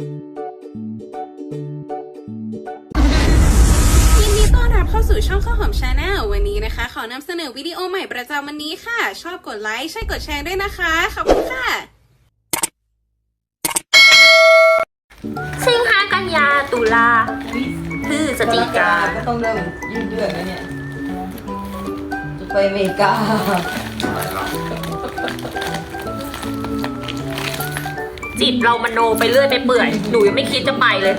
ยินดีต้อนรับเข้าสู่ช่องข้าวหอมชาแนลวันนี้นะคะ ขอนำเสนอวิดีโอใหม่ประจำวันนี้ค่ะ ชอบกดไลค์ใช่กดแชร์ด้วยนะคะ ขอบคุณค่ะ สิงหากันยาตุลาพฤศจิกาก็ต้องเริ่มยืดเยื้อแล้วเนี่ยจะไปอเมริกา จิตเรามโนไปเรื่อยไปเปื่อย หนูยังไม่คิดจะไปเลย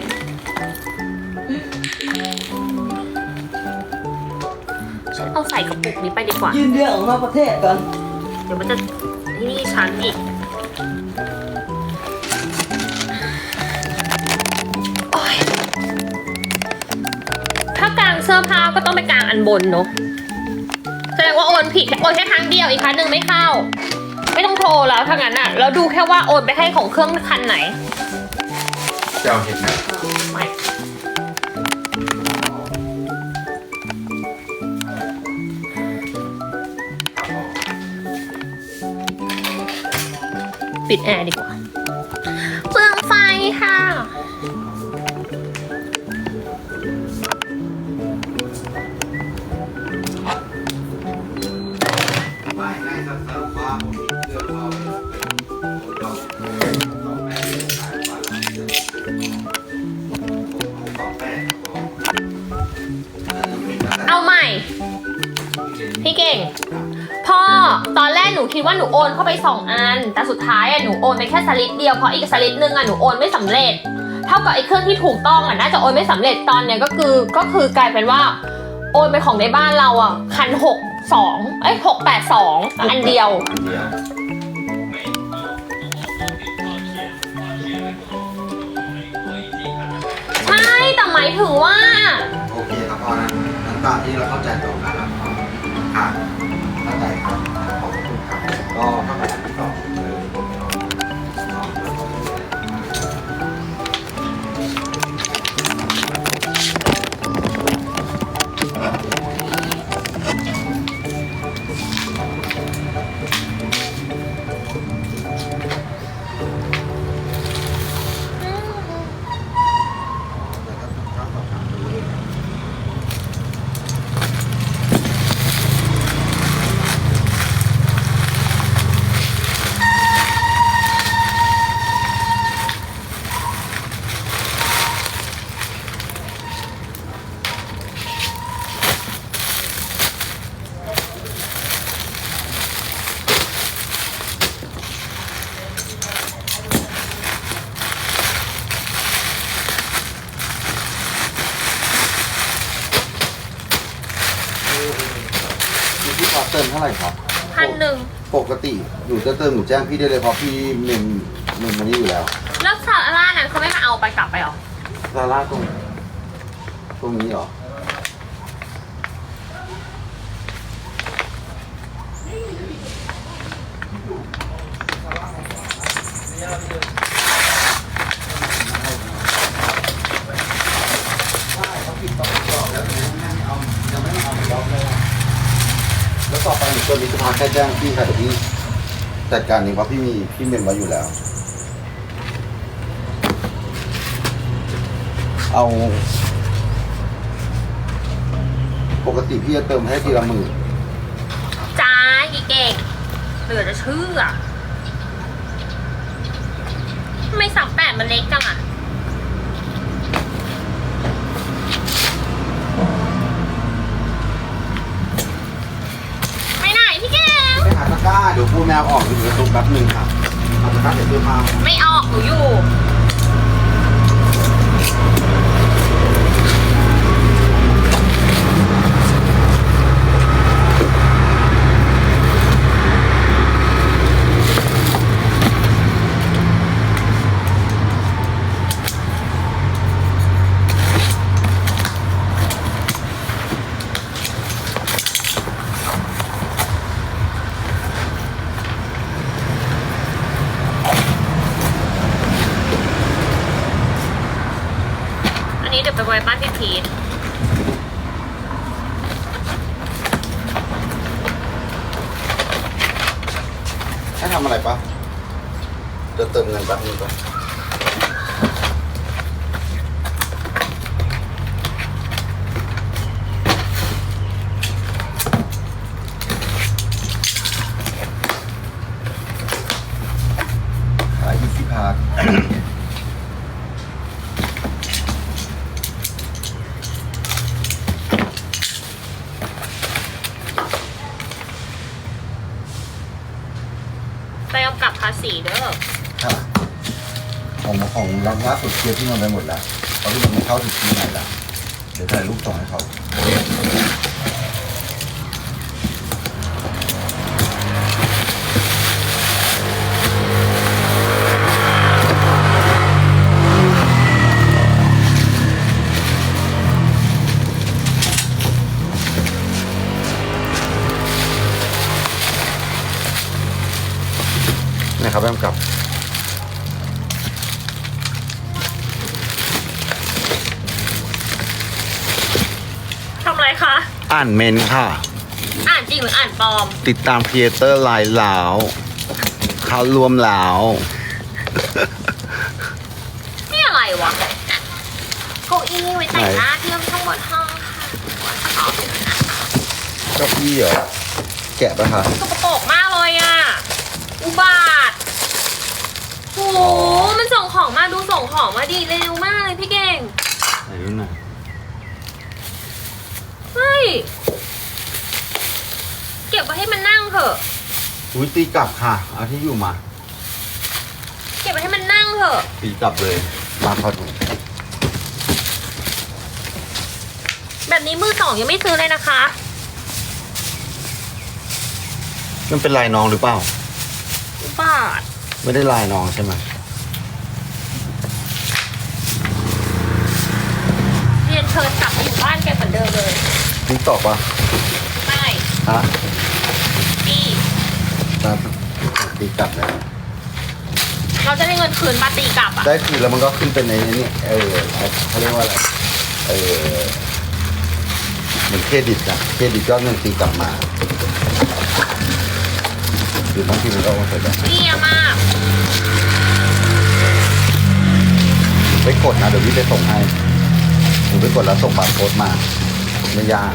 ฉันเอาใส่กระปุกนี้ไปดีกว่า ยืดเยื้อออกนอกประเทศก่อนเดี๋ยวมันจะที่นี่ฉันอีกโอ๊ยถ้ากางเสื้อผ้าก็ต้องไปกางอันบนเนอะแสดงว่าโอนผิดโอนแค่ครั้งเดียวอีกครั้งหนึ่งไม่เข้า ไม่ต้องโทรแล้วถ้างั้นอะแล้วดูแค่ว่าโอนไปให้ของเครื่องคันไหนจะเอาเห็ดไหมไม่ปิดแอร์ดีกว่า พี่เก่ง พ่อตอนแรกหนูคิดว่าหนูโอนเข้าไปสองอัน แต่สุดท้ายอะหนูโอนไปแค่สลิปเดียวเพราะอีกสลิปนึงอะหนูโอนไม่สำเร็จ เท่ากับไอ้เครื่องที่ถูกต้องอะน่าจะโอนไม่สำเร็จตอนเนี้ยก็คือก็คือกลายเป็นว่า โอนไปของในบ้านเราอะคันหกสองเอ้ยหกแปดสองอันเดียว ใช่แต่หมายถึงว่า โอเคครับพอนะนั้นตามที่เราเข้าใจตรงกัน อยู่ที่พอเติมเท่าไหร่ครับพันหนึ่งปกติหนูจะเติมหนูแจ้งพี่ได้เลยเพราะพี่เมมเมมมันนี่อยู่แล้ว แล้วซาร่านั้นเขาไม่มาเอาไปกลับไปหรอซาร่าตรงตรงนี้เหรอแล้วต่อไปหนูตัวนี้จะพา แค่แจ้งพี่ค่ะเดี๋ยวพี่จัดการเองเพราะพี่มีพี่เมมไว้อยู่แล้ว เอา ปกติพี่จะเติมให้ทีละหมื่นจ้าอีเก่งเหลือจะเชื่อทำไม่สามแปดมันเล็กจังอะไปไหนพี่เก่ง ไปหาตะ ก้าเดี๋ยวพูแมวออกเดี๋ยวหนูจะตุกแป๊บหนึ่งค่ะเอาตะกร้าเดี๋ยวเสื้อผ้าไม่ออกหนูอยู่ เดี๋ยวไปไว้บ้านพี่พีทให้ทำอะไรปะจะเติมเงินแป๊บนึงก่อน เด้อค่ะของของรังล่าสุดเคลียร์ที่นอนไปหมดแล้วเพราที่มันไม่เข้าถึงที่ไหนล้วเดี๋ยวถ่ายรูปส่งให้เขา นะครับแอมกลับทำอะไรคะ อ่านเมนค่ะ อ่านจริงหรืออ่านปลอม ติดตามครีเอเตอร์ไลน์ลาวเขารวมลาวนี่อะไรวะเก้าอี้ไว้แต่งหน้าที่ทั้งหมดห้องค่ะเก้าอี้เหรอแกะปะคะสกปรกมากเลยอะ อุบาทโห มันส่งของมาดูส่งของมาดีเร็วมากเลยพี่เก่งไหนดูหน่อยเฮ้ยเก็บไว้ให้มันนั่งเถอะ อุ้ยตีกลับค่ะ เอาที่อยู่มา เก็บไว้ให้มันนั่งเถอะ ตีกลับเลย มาพอดูแบบนี้มือสองยังไม่ซื้อเลยนะคะ มันเป็นลายน้องหรือเปล่าอุบาท ไม่ได้ลายน้องใช่ไหมเรียนเชิญกลับไปอยู่บ้านแกเหมือนเดิมเลยติ๊กตอกปะไม่ฮะนี่ตามตีกลับแล้วเราจะได้เงินคืนมาตีกลับอะได้คืนแล้วมันก็ขึ้นเป็นในนี้เออเขาเรียกว่าอะไรเออเหมือนเครดิตอะเครดิตก็เงินตีกลับมา หรือบางทีมันก็โอนไปได้เยี่ยมาก ไปกดนะเดี๋ยววิไปส่งให้หนูไปกดแล้วส่งบาร์โค้ดมา ไม่ยาก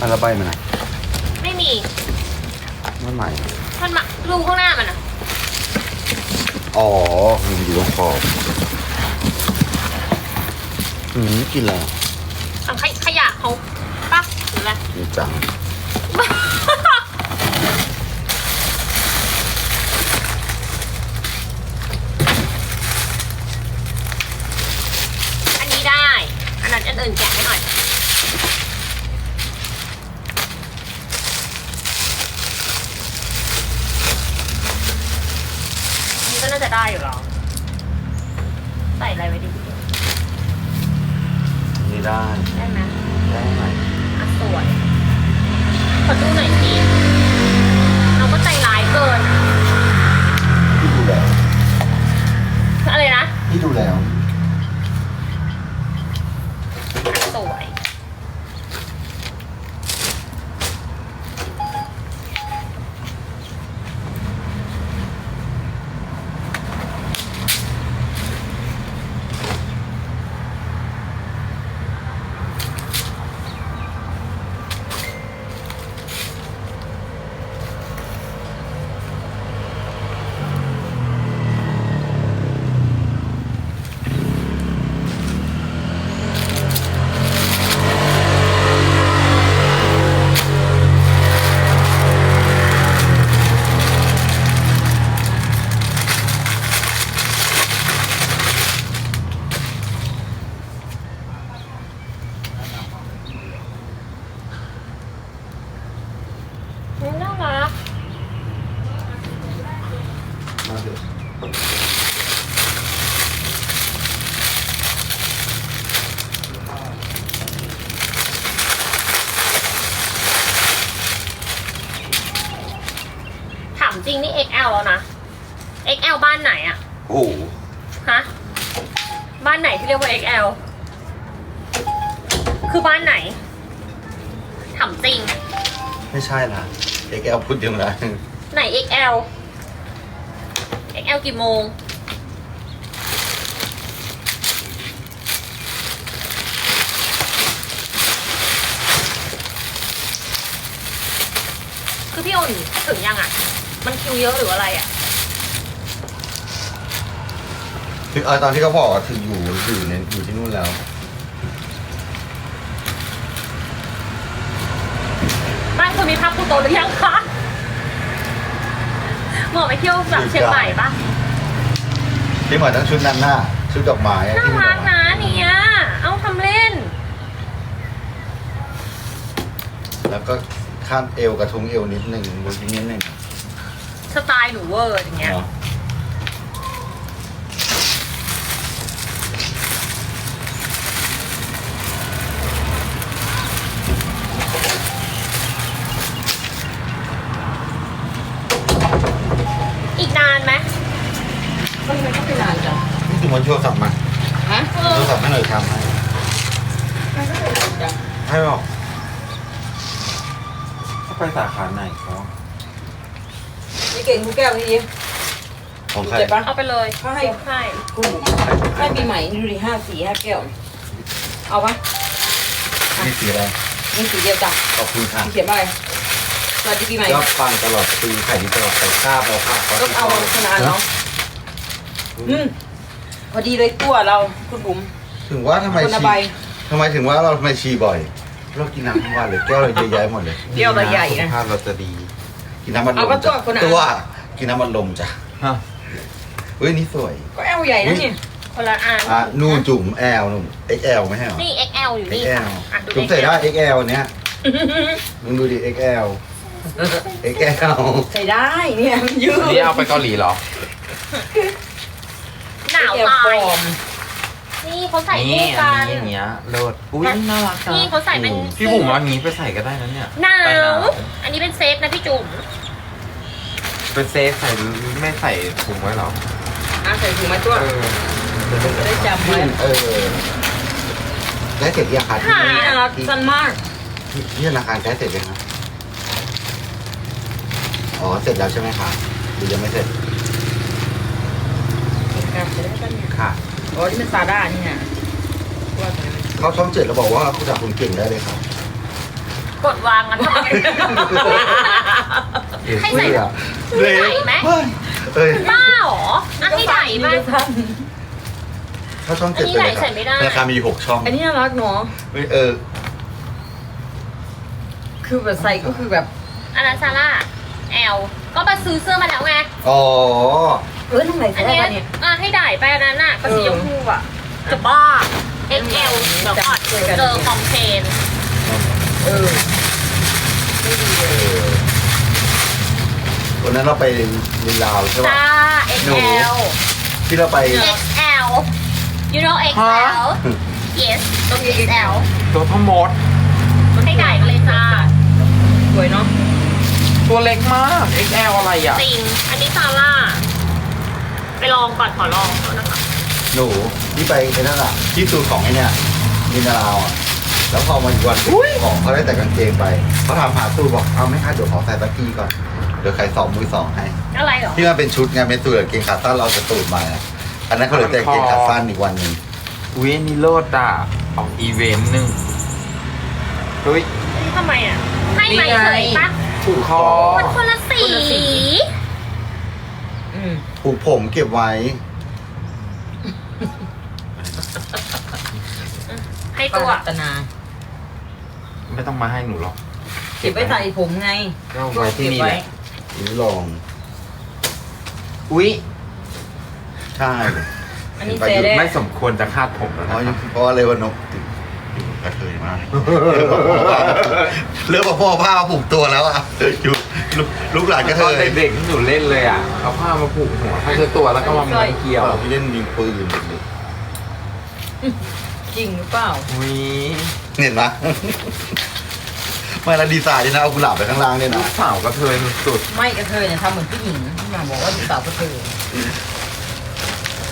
อันละใบมันไหนไม่มีไม่ใหม่ท่านมารูข้างหน้ามันอะ อ๋อมันอยู่ตรงขอบอืมกินอะไรอะถังขยขยะ เขาปะหรืออะไรจริงจัง อันนี้ได้ อันนั้นอันอื่นแกะให้หน่อย อันนี้ก็น่าจะได้อยู่หรอ ใส่อะไรไว้ดี นี่ได้ ได้ไหม ได้ไหม อะสวย ขอดูหน่อยสิเราก็ใจร้ายเกินอะ พี่ดูแล้ว อะไร นะพี่ดูแล้ว สวย น่ารัก มาเถอะ ถามจริงนี่ XL แล้วนะ XL บ้านไหนอะ โอ้โห ฮะ บ้านไหนที่เรียกว่า XL คือบ้านไหน ถามจริง ไม่ใช่นะเอ็กแอล พูดยังไงไหน XL XL กี่โมง คือพี่โอนถึงยังอะ มันคิวเยอะหรืออะไรอะถึงเออตอนที่เขาบอกอะถึงอยู่อยู่ในอยู่ที่นู่นแล้ว บ้านคุณมีภาพคูโตหรือยังคะ เหมาะไปเที่ยวแบบเชียงใหม่ปะที่เหมือนทั้งชุดนั้นน่ะชุดดอกไม้น่าที่มีดรัอกกไม้นะเนี่ยเอาทำเล่น แล้วก็ข้ามเอวกระทุ้งเอวนิดหนึ่งบนนิดหนึ่งสไตล์หนูเวอร์อย่างเงี้ย เนาะ อีกนานไหม ก็ไม่ต้องไปนานจ้ะ นี่จุ่มบนโทรศัพท์มา ฮะ เอ โท อ รศัพท์ให้หน่อยทำให้ ไม่ต้องไปนาน จ้ะให้บอกเขาไปสาขาไหนเขานี่เก่งกูแก้วทีของใคร เจ็บปะ เอาไปเลยเขาให้ ให้กูให้ปีใหม่ดูดิห้าสี่ห้าแก้ว เอาปะนี่สีอะไร นี่สีเดียวจ้ะขอบคุณค่ะเขียนว่าอะไรสวัสดีปีใหม่ยอดฟังตลอดปีไข่ดีตลอดไปคาบเราคาบเขาต้องเอาขนาดเนาะอืมพอดีเลยตัวเราคุณบุ๋มถึงว่าทำไมคนละชีใบ ทำไมถึงว่าเราทำไมชีบ่อย เรากินน้ำทุกวันเลยแก้วเราเยอะแยะหมดเลยเดียวเราใหญ่สุขนะภาพเราจะดี กินน้ำมันลเอามปะจ้ะตัวคนอะ ตัวกินน้ำมันลมจ้ะฮะ เฮ้ยนี่สวย ก็แอลใหญ่นะเนี่ยคนละอันอะนู่นจุ่มแอลนู่น XL ไม่ใช่เหรอ นี่ XL อยู่นี่ค่ะ XL อะดูจุ่มใส่ได้ XL XL เนี้ยมึงดูดิ XL XL ใส่ได้เนี่ยมันยืดนี่เอาไปเกาหลีเหรอ หนาวแอลตาฟยอร์ม นี่เขาใส่นี่คู่อักันน นี้อย่างเงี้ยเลิศอุ้ยน่ารักจังนี่เขาใส่เป็นพี่บุ๋มเอาอันนี้ไปใส่ก็ได้นะเนี่ยหนาไปว อันนี้เป็นเซฟนะพี่จุ๋มเป็นเซฟใส่ไม่ใส่ถุงไว้เหรออะใส่ถุงมาตัว เออจะได้จำไว้ เออได้เสร็จยังคะที่นี่น่ารักสั้นมากที่ที่ธนาคารได้เสร็จยังครับอ๋อ เสร็จแล้วใช่ไหมคะหรือยังไม่เสร็จครับจะ ได้กันเนี่ยค่ะอ๋อนี่มันซาด้านี่นะว่าแต่มันเขาช่องเจ็ดแล้วบอกว่าคุณจากคุณเก่งได้เลยครับกดวางกันทำไมให้ใส่เลยใส่ไหมเอ้ยบ้าเหรออะให้ไหนไหมเขาช่องเจ็ดอันนี้ไหนใส่ไม่ได้ธนาคารมีอยู่หกช่องอันนี้น่ารักเนาะเออ คือแบบใส่ก็คือแบบอันนั้นซาร่า L ก็ไปซื้อเสื้อมาแล้วไงอ๋อ เออทำไมอัใส่นได้เนี้ยปะเนี่ยอะให้ได้ไปอันนั้นน่ะก็สีชมพูอะจะบ้า XL เดี๋ยวก่อนเจอคอมเพลนเออไม่ดีเลยวันนั้นเราไปลีลาวใช่ป่ะ จ้า หนู XL ที่เราไป XL you know XL yes ต้อง XL ตัวทั้งหมดให้ได้กันเลยจ้าสวยเนาะตัวเล็กมาก XL อะไรอะจริงอันนี้ซาร่า ไปลองก่อนขอลองก่อนนะคะหนูที่ไปไอ้นั่นอะที่สูตรของไอ้เนี่ยมินาลาวอะแล้วพอมาอีกวันของเขาได้แต่กางเกงไปเขาถามหาสูตรบอกเอาไม่ค่ะเดี๋ยวขอใส่ตะกี้ก่อนเดี๋ยวใครสองมือสองให้ อะไรเหรอที่มันเป็นชุดไงเป็นสูตรกางเกงขาสั้นเราจะตูดมาอะอันนั้นเขาเลยแต่กางเกงขาสั้นอีกวันหนึ่งอุ้ยอันนี่เลิศอะออกอีเวนต์หนึ่งเฮ้ยนี่ทำไมอะให้ไหมนี่ไงเฉยปะถูกคอมันคนละสีคนละสีอืม ผูกผมเก็บไว้ ให้ปตัวรัตนาไม่ต้องมาให้หนูหรอกเก็บไว้ใส่ผมไงก็เอาไว้ที่นี่แหละนี่ลอง อุ้ยใช่อันนี้เซได้ไม่สมควรจะคาดผมแล้วเพราะนะเพราะอะไรวะนกติดอยู่กระเทย มากเริ่มเอาพ่อผ้ามาผูกตัวแล้วอะอยู่ลูกลูกหลานกระเทตอนยเด็กๆที่หนูเล่นเลยอะเอาผ้ามาผูกหัวผ้าเช็ดตัวแล้วก็มาม้วนเกลียวพี่เล่นยิงปืนเด็กจริงหรือเปล่า อุ้ยๆเห็นไหมไม่และดีไซน์ด้วยนะเอากุหลาบไปข้างล่างด้วยลูนะกสาวกระเทยสุดไม่กระเทยเนี่ยทำเหมือนผู้หญิงที่มาบอกว่าดูสาวกระเทย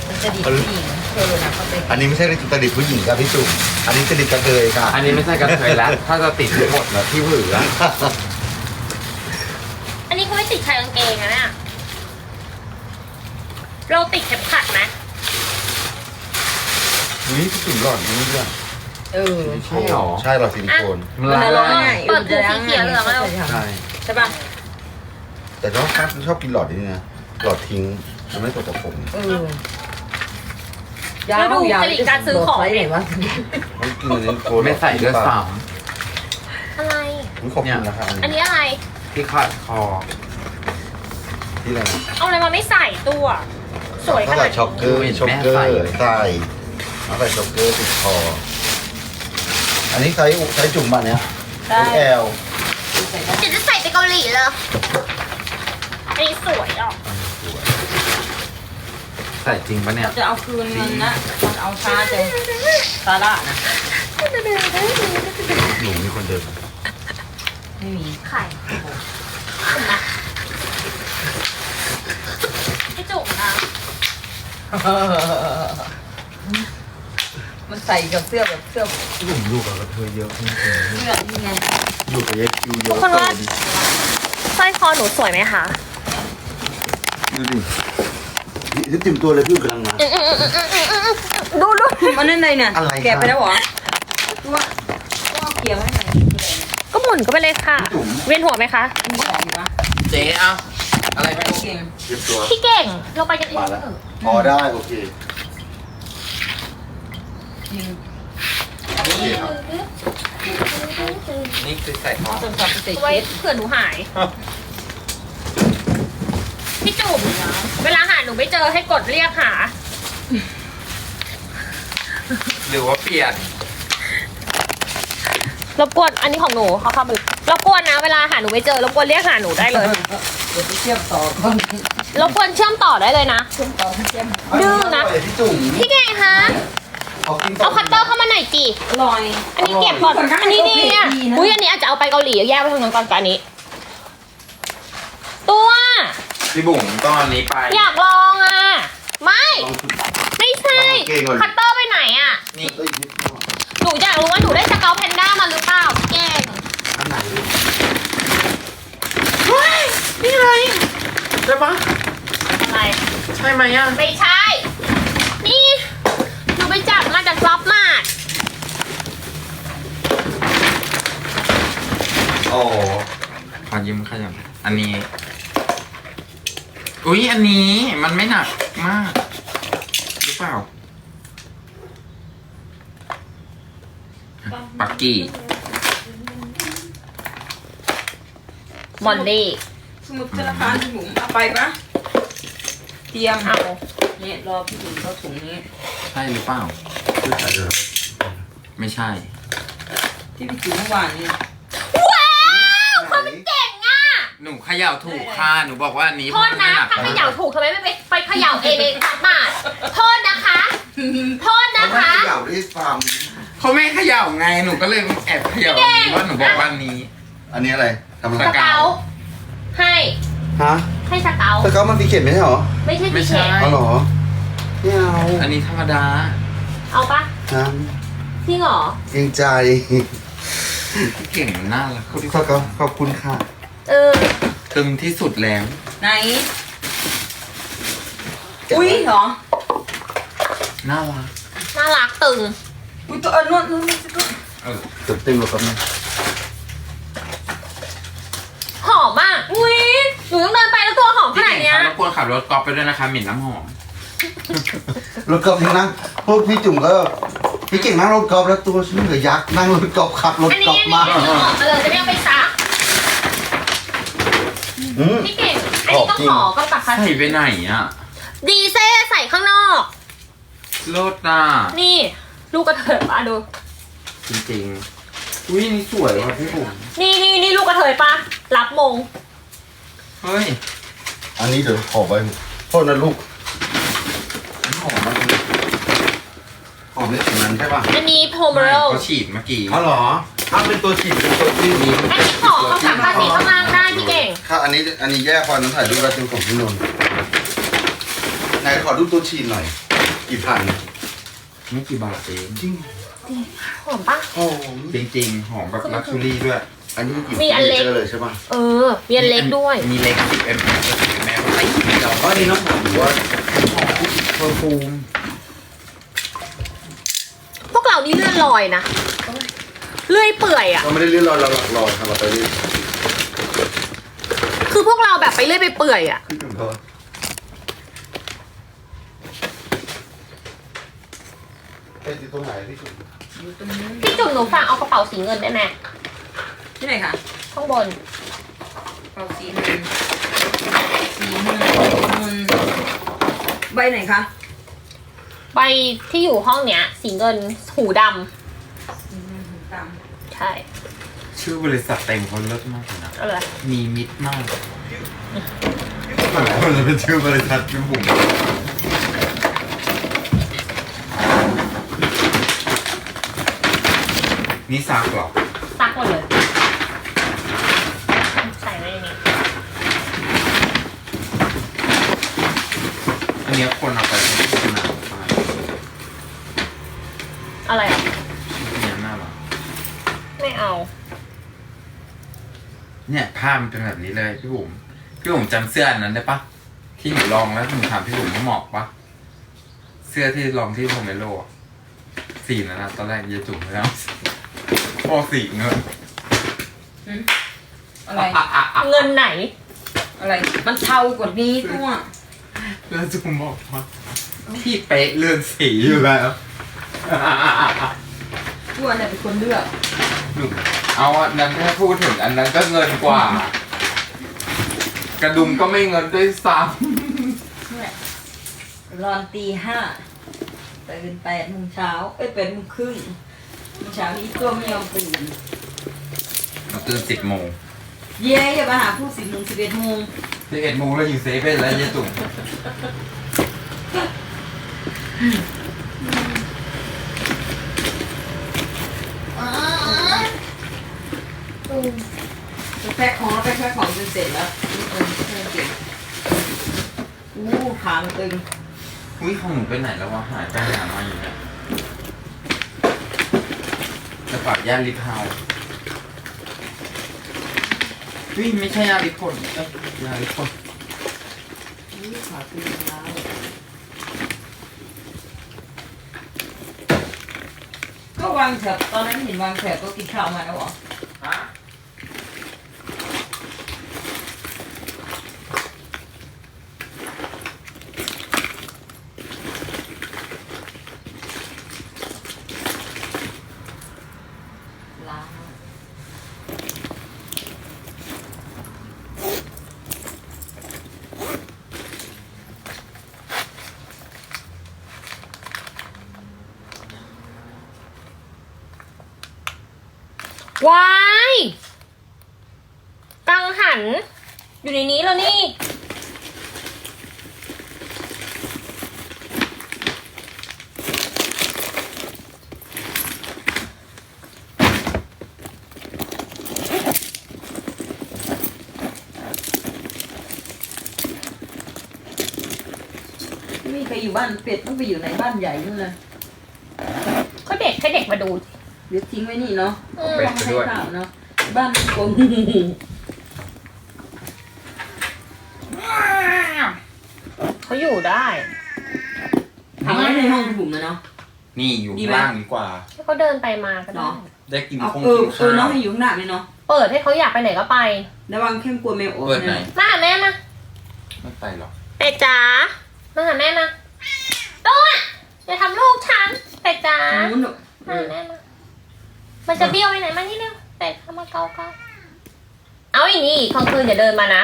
มันจะดีดผู้หญิง เธอนะเขาเป็นอันนี้ไม่ใช่จริตผู้หญิงครับพี่จุ๋มอันนี้จริตกระเทยค่ะๆอันนี้ไม่ใช่กระเทยแล้ว ถ้าจะติดทั้งหมดแล้วที่ผืออะอันนี้เขาไม่ติดชายกางเกงนะเนี่ยเราติดเข็มขัดไหมนี่พี่จุ๋มหลอดนี้ด้วยเออใช่หรอใช่หลอดซิลิโคนมันมันละร้อลายง่ายเปิดถุงสีเขียวเหลืองแล้วใช่ใช่ป่ะแต่ชอบชอบกินหลอดนี้นะหลอดทิ้งมันไม่ตกกับผมเออ แล้วดูจริตการซื้อของไซส์ไหนวะมันกินอันนี้โคนไม่ใส่ด้วยซ้อะไร อุ๊ยขอบคุณนะครับอันนี้อะไรำที่ขาดคอ ที่อะไรนะเอาอะไรมาไม่ใส่ตัว สวยขถ้านาใส่ดช็อกเกอร์ช็อกเกอร์ใส่เอาใส่ช็อกเกอร์ติดคอ อันนี้ไซส์ไซส์จุ่มมาเนี้ยได้แอลใส่ได้เดี๋ยวจะใส่ไปเกาหลีเลยอันนี้สวยอะ ใส่จริงปะเนี่ย จะเอาคืนเงินนะมันเอาช้าจังซาร่านะหนูมีคนเดินไม่มีไข่จุ่มนะพี่จุ่มนะมันใส่กับเสื้อแบบเสื้อหนุ่มอยู่กับเธอเยอะจริงเสื้อนี่ไงๆอยู่กับเยคิวเยทุกอะคนว่าสร้อยคอหนูสวยไหมคะ ดูดิ นี่ติ่มตัวเลยพี่กำลังมา ดูดูมันนั่นเลยเนี่ยอะไรแกะไปครับแล้วเหรอว่าว่าเขียวให้ไหนอยก็หมุนก็ไปเลยค่ะพี่จุ๋ม เวียนหัวไหมคะ มีของอยู่ปะเจ๊เอาอะไรไม่รู้เก่งเตรียมตัว พี่เก่งเราไปกันเองมาแล้วพอได้โอเค จริงโอเคครับ นี่คือใส่ทองส่วนสับใส่ไว้เคสเผื่อหนูหาย พี่จุ๋มเวลาหาหนูไม่เจอให้กดเรียกหา หรือว่าเปลี่ยน รบกวนอันนี้ของหนูเขาเข้าไปรบกวนนะ เวลาหาหนูไม่เจอรบกวนเรียกหาหนูได้เลย เดี๋ยวไปเทียบต่อก่อนรบกวนเชื่อมต่อได้เลยนะ เชื่อมต่อให้เทียบดื้อนะ เดี๋ยวพี่จุ๋มพี่เก่งคะขอกินเอาคัตเตอร์เข้ามาหน่อยจีอร่อย อันนี้เก็บก่อนอันนี้ดีอะอุ้ยอันนี้อาจจะเอาไปเกาหลีแยกไปทางนู้นก่อนกับอันนี้ ตัว พี่บุ๋มต้องอันนี้ไป อยากลองอะ ไม่ลองชุดไม่ใช่ลองเก่งก่อน คัตเตอร์ไปไหนอะ นี่เอ้ยนิดหน่อยหนูอยากรู้ว่าหนูได้สเกลแพนด้ามาหรือเปล่าพี่เก่งอันไหนลูกเฮ้ยนี่ไงใช่ปะอะไร ใช่ไหมอะไม่ใช่ นี่ หนูไปจับมาจากฟลอปมาร์ทอ๋อขอยิ้มขยับอันนี้ อุ๊ย อันนี้มันไม่หนักมาก หรือเปล่า ปักกี้ มอนดี้สมุดธนาคารพี่บุ๋มเอาไปปะเตรียมเอาเนี่ยรอพี่บุ๋มเขาถุงนี้ ใช่หรือเปล่าชุดไหนเดี๋ยวไม่ใช่ ที่พี่จุ๋มเมื่อวานนี่ว้าวคนมันเก่งอะ ห นูเขย่าถูกค่ะหนูบอกว่าอันนี้โทษนะไม่หนักถ้าเขย่าถูกทำไมไม่ไปไปเขย่าเองในฟลอปมาร์ทโทษนะคะ โทษนะเขาไม่คะได้เหย่าด้วยฟาร์มเขาไม่เขย่าไงหนูก็เลยแอบเขย่าอันนี้ว่าหนูบอกว่าอันนี้อันนี้อะไรทำอะไรสเกลให้ฮะให้สเกลแต่เขามันสีเข็มไม่ใช่เหรอไม่ใช่ไม่พี่ใช่เขตเอาเหรอไม่เอาอันนี้ธรรมดา เอาปะฮะจริงเหรอเกรงใจพี่เก่งมันน่ารักขอบขอบขอบคุณค่ะ เออ ตึงที่สุดแล้ว ไหน อุ้ยเหรอ น่ารักน่ารักตึง อุ้ยตัวเออนวดนวดนวดนวดเออเต็มเต็มหรอครับเนี่ยหอมมากอุ้ยหนูต้องเดินไปแล้วตัวหอมขพี่นาดเก่งเนี้ยคะรบกวนขับรถกอล์ฟไปด้วยนะคะเหม็นน้ำหอม รถกอล์ฟนี่นั่งพวกพี่จุ๋มก็พี่เก่งนั่งรถกอล์ฟแล้วตัวฉันเหลือยักษ์นั่งรถกอล์ฟขับรถอันกอนี้ล์ฟอันนี้มาอันนี้หอมมาเลยจะไม่เอาไปซัก อืม พี่เก่งอันนี้ก็หอมจริงขอก็ตัดคาใส่ไปไหนอะดีเซ่ใส่ข้างนอก โลดอะนี่ลูกกระเทยปะดู จริงๆ อุ้ยนี่สวยว่ะพี่บุ๋มนี่นี่นี่ลูกกระเทยปะรับมง เฮ้ยอันนี้เดี๋ยวขอไปโทษนะลูกหอมมากหอมในถุงนั้นใช่ป่ะอันนี้โพมไม่เรลเขาฉีดเมื่อกี้ อ๋อเหรอถ้าเป็นตัวฉีดเป็นตัวฉีดนี้อันนี้ขอเขาสั่งภาษีข้างล่างได้ พี่เก่งค่ะอันนี้อันนี้แยกพอน้ำถ่ายรูปแล้วเป็นของพี่นนท์ไหนขอดูตัวฉีดหน่อย กี่พันไม่กี่บาทเองจริงหอมปะ หอมจริงๆหอมแบบลักชัวรี่ด้วย อันนี้กี่มีอันเล็ก จเลยใช่ป่ะเออมีอันเล็กด้วย มีเล็กสิบเอ็มแม่ไอ้เราอ๋ออันนี้น้ำหอมหรือว่าหอมเพอร์ฟูมพวกเรานี่เลื่อนลอยนะ เลื่อยเปื่อยอะ เราไม่ได้เลื่อนรอยเราหลักรอยครับเราไปเรื่อย คือพวกเราแบบไปเลื่อยไปเปื่อยอะขึ้นถึงโทษเอ๊ะอยู่ตรงไหนพี่จุ๋มอยู่ตรงนี้พี่จุ๋มหนูฝากเอากระเป๋าสีเงินได้ไหมที่ไหนคะข้างบนเป่าสีเงินสีเงินใบไหนคะใบที่อยู่ห้องเนี้ย สีเงินหูดตามำใช่ ชื่อบริษัทเต็มเขาเลิศมากเลยนะอะไรมีมิตรมากมันจะเป็นชื่อบริษัทพี่บุ๋มนี่ซักเหรอซักหมดเลย ใส่ไว้ในนี้ อันเนี้ยคนเอาไปโฆษณาไปอะไรอะ ชุดเนี้ยน่ารัก ไม่เอา เนี่ยภาพมันเป็นแบบนี้เลยพี่บุ๋มพี่บุ๋มจำเสื้ออันนั้นได้ปะที่หนูลองแล้วหนูถามพี่บุ๋มว่าเหมาะปะเสื้อที่ลองที่โพเมโลอะสีนั้นนะตอนแรกเยจุ๋มไม่เอาพอสีเงินอะไร เงินไหน อะไร มันเทากว่านี้ตัวแล้วจุ๋มบอกว่าพี่เป๊ะเลื่อนสีอยู่แล้วตัวเนี่ยเป็นคนเลือกหนู เอาอันนั้นถ้าพูดถึงอันนั้นก็เงินกว่า กระดุมก็ไม่เงินด้วยซ้รอนตีห้าตื่นแปดโมงเช้าเอ้ยแปดโมงครึ่งเช้านี้ตัวไม่ยอมตื่นำเราตื่นสิบโมงเย้อย่ามาหาผู้สิบโมงสิบเอ็ดโมงสิบเอ็ดโมงเราอยู่เซเว่นแล้วเยจุ๋ม พ็คของแล้วแพ็คของจนเสร็จแล้วเออเออเก่งอู้ขามันตึงอุ้ยของหนูไปไหนแล้ววะหายไปหามาอยู่เนี่ยจะปรับย่านลิฟเฮาส์อุ้ยไม่ใช่ย่านลิฟพลเอ้ยย่านลิฟพลอู้ขาตึงแล้วก็วางแถบตอนนั้นเห็นวางแถบก็กินข้าวมาแล้วเหรอ ฮะ ล้าง วายกังหัน อยู่ในนี้แล้วนี่ ไม่มีใครอยู่บ้านเป็ดต้องไปอยู่ในบ้านใหญ่นู่นเลยก็เด็กให้เด็กมาดูเดี๋ยวทิ้งไว้นี่เนาะอืม เป็ดไปด้วยให้ข้าวเนาะบ้านกลม อยู่ได้ทำไว้ในห้องผมนะเนาะ นี่อยู่ดีไหม ล่างดีกว่า ให้เขาเดินไปมาก็เหรได้อได้กินเอาคงเออกินเอข้าอเนาะวให้อยู่ข้างหน้าเลยเนาะเปิดให้เขาอยากไปไหนก็ไประวังเข้มกลัวแมวโอ๊ตเปิดไหนนะมาหาแม่มาไม่ไปหรอกเป็ดจ๋ามาหาแม่มาตัวอย่าทำลูกฉันเป็ดจ๋า ทางนู้นหนูเอมาอหาแม่มามันจะเบี้ยวไปไหนมานี่เร็วเป็ดเข้ามาเกาเกาเอาอีนี่กลางคืนอย่าเดินมานะ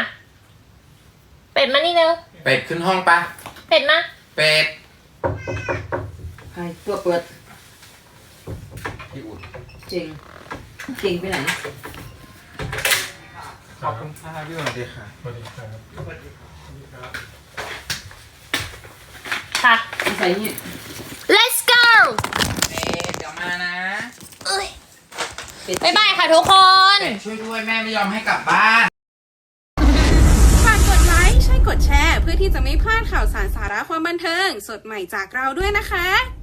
เป็ดมานี่เร็วเป็ดขึ้นห้องปะ เป็ดมาเป็ดใครตัวเปิดพี่อุ่นเจ๋งเจ๋งไปไหน ขอบคุณค่ะพี่อุ่นสวัสดีค่ะค่ะ ใส่นี่ let's go เป็ดเดี๋ยวมานะเป็ดบ๊ายบายค่ะทุกคน เป็ดช่วยด้วยแม่ไม่ยอมให้กลับบ้าน กดแชร์ เพื่อที่จะไม่พลาดข่าวสารสาระความบันเทิง สดใหม่จากเราด้วยนะคะ